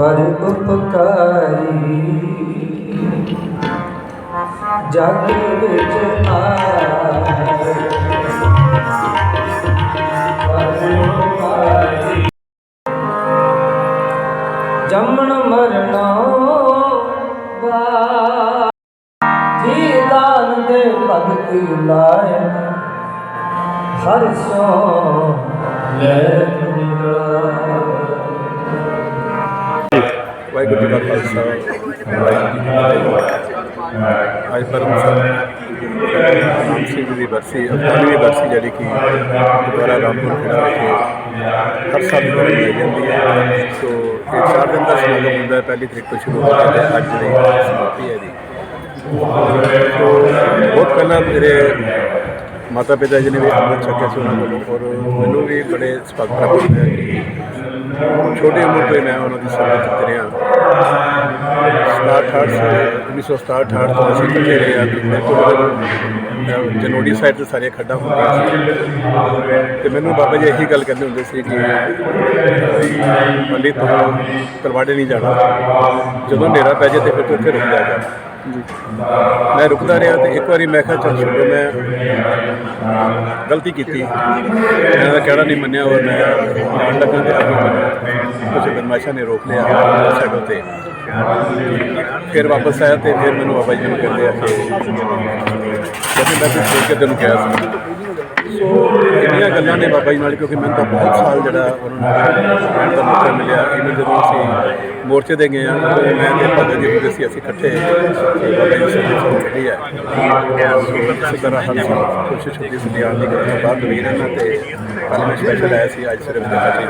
ਪਰ ਉਪਕਾਰੀ। ਜਗ ਵਿੱਚ ਆਏ ਜੰਮਣ ਮਰਨਾ ਬਾ ਜੀ ਦਾਨ ਲਾਏ ਹਰ ਸੋ ਲੈ ਨਿਕਲਾ ਖਾਲਸਾ ਵਾਹਿਗੁਰੂ ਜੀ ਅੱਜ ਪਰਮ ਸਿੰਘ ਸਿੰਘ ਦੀ ਬਰਸੀ ਅਠਾਰਵੀਂ ਬਰਸੀ ਜਿਹੜੀ ਕਿ ਦੁਆਰਾ ਰਾਮਪੁਰ ਖੇੜਾ ਵਿਖੇ ਹਰ ਸਾਲ ਮਨਾਈ ਜਾਂਦੀ ਹੈ ਸੋ ਇਹ ਚਾਰ ਦਿਨ ਦਾ ਸਮਾਗਮ ਹੁੰਦਾ ਹੈ ਪਹਿਲੀ ਤਰੀਕ ਤੋਂ ਸ਼ੁਰੂ ਹੋ ਜਾਂਦਾ ਹੈ ਅੱਜ ਦੀ ਸਮਾਪਤੀ ਹੈ ਜੀ ਸੋ ਬਹੁਤ ਪਹਿਲਾਂ ਮੇਰੇ ਮਾਤਾ ਪਿਤਾ ਜੀ ਨੇ ਵੀ ਅੰਮ੍ਰਿਤ ਛਕਿਆ ਸੀ ਉਹਨਾਂ ਕੋਲੋਂ ਔਰ ਮੈਨੂੰ ਵੀ ਬੜੇ ਸੁਭਾਗ ਪ੍ਰਾਪਤ ਹੋਇਆ ਕਿ ਛੋਟੀ ਉਮਰ ਤੋਂ ਮੈਂ ਉਹਨਾਂ ਦੀ ਸੇਵਾ ਕੀਤੀ ਰਿਹਾ 67 1967 ਤੋਂ ਅਸੀਂ ਇਕੱਠੇ ਰਹੇ ਹਾਂ। ਤੇ ਮੇਰੇ ਕੋਲ ਉਦੋਂ ਜਨੋੜੀ ਸਾਈਡ ਤੇ ਸਾਰੀਆਂ ਖੱਡਾਂ ਹੁੰਦੀਆਂ ਸੀ। ਤੇ ਮੈਨੂੰ ਬਾਬਾ ਜੀ ਇਹੀ ਗੱਲ ਕਹਿੰਦੇ ਹੁੰਦੇ ਸੀ ਕਿ ਮੰਡੀ ਤੋਂ ਤਲਵਾੜੇ ਨਹੀਂ ਜਾਣਾ। ਜਦੋਂ ਹਨੇਰਾ ਪੈ ਜਾਏ ਤੇ ਫਿਰ ਤੂੰ ਉੱਥੇ ਰੁਕ ਜਾ। ਮੈਂ ਰੁਕਦਾ ਰਿਹਾ ਤੇ ਇੱਕ ਵਾਰੀ ਮੈਂ ਕਿਹਾ, ਚੱਲ ਛੱਡੋ, ਮੈਂ ਗਲਤੀ ਕੀਤੀ। ਮੈਂ ਤਾਂ ਕਹਿਣਾ ਨਹੀਂ ਮੰਨਿਆ ਔਰ ਮੈਂ ਜਾਣ ਲੱਗਾ ਤੇ ਅੱਗੇ ਮੈਨੂੰ ਕੁਝ ਬਦਮਾਸ਼ਾਂ ਨੇ ਰੋਕ ਲਿਆ ਸਾਈਡ ਤੇ ਫਿਰ ਵਾਪਸ ਆਇਆ ਤੇ ਫਿਰ ਮੈਨੂੰ ਬਾਬਾ ਜੀ ਨੇ ਕਹਿੰਦੇ ਆ ਕਿ ਜਦੋਂ ਮੈਂ ਕੁਝ ਸੋਚ ਕੇ ਤੈਨੂੰ ਕਿਹਾ ਸੀ। ਸੋ ਇੰਨੀਆਂ ਗੱਲਾਂ ਨੇ ਬਾਬਾ ਜੀ ਨਾਲ, ਕਿਉਂਕਿ ਮੈਨੂੰ ਤਾਂ ਬਹੁਤ ਸਾਲ ਜਿਹੜਾ ਉਹਨਾਂ ਨਾਲ ਰਹਿਣ ਦਾ ਮੌਕਾ ਮਿਲਿਆ। ਇਵੇਂ ਜਦੋਂ ਅਸੀਂ ਮੋਰਚੇ ਤੇ ਗਏ ਆ ਮੈਂ ਤੇ ਭਗਤ ਜੀ ਹੁੰਦੇ ਸੀ ਅਸੀਂ ਇਕੱਠੇ ਬਾਬਾ ਜੀ ਸਾਡੇ ਕੋਲ ਖੜੀ ਹੈ ਸੋ ਇਸੇ ਤਰ੍ਹਾਂ ਹਰ ਸਾਲ ਕੋਸ਼ਿਸ਼ ਹੁੰਦੀ ਸੀ ਲਿਆਉਣ ਦੀ ਗੱਲ ਬਾਅਦ ਵੀ ਰਹਿਣਾ ਤੇ ਕੱਲ੍ਹ ਮੈਂ ਸਪੈਸ਼ਲ ਆਇਆ ਸੀ, ਅੱਜ ਸਿਰਫ ਦੇਖਾ ਜੀ